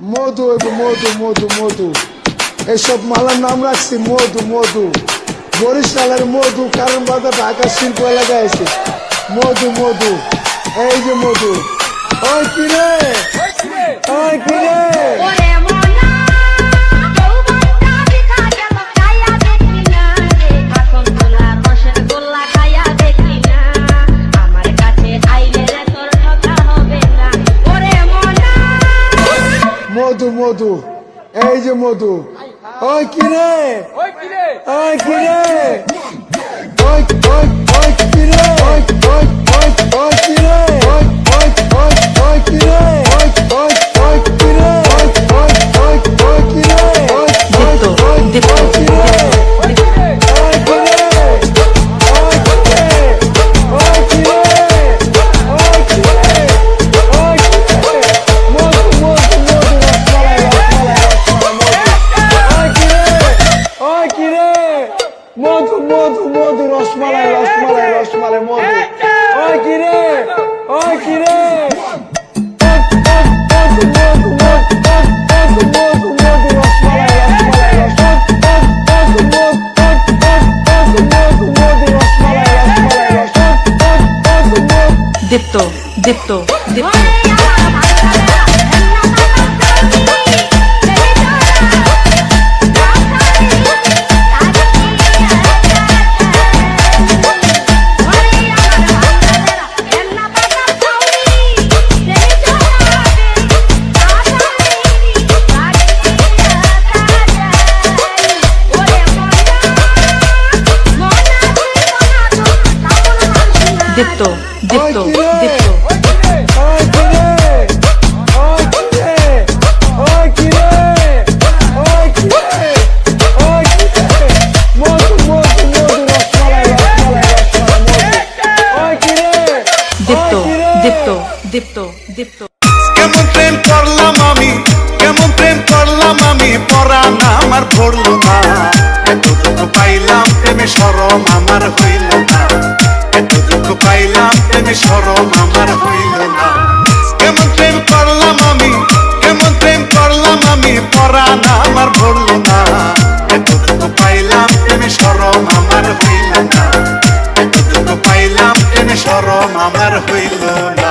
মধু এবং মধু মধু মধু। এইসব মালার নাম রাখছি মধু মধু। বরিশালের মধু কারণ বাজার ঢাকা শিল্প এলাকায় আছে মধু মধু এই যে মধু। ওই কিরে ওই কিরে এই যে মধু। ওই কিরে? ওই কিরে? ওই কিরে? ওই ওই রসমালাই রসমালাই মধু ওই কিরে ওই কিরে দীপ্ত দীপ্ত দীপ্ত। দীপ্ত দীপ্ত দীপ্ত দীপ্ত দীপ্ত দীপ্ত দীপ্ত কেমন প্রেম করলাম আমি কেমন প্রেম করলাম আমি পরাণ আমার পড়ল না এতটুকু পাইলাম প্রেমে সরম আমার হইল পরাণ আমার ভরল না। এতটুকু পাইলাম প্রেমে সরম আমার হইল না। এতটুকু পাইলাম প্রেমে সরম আমার হইল না।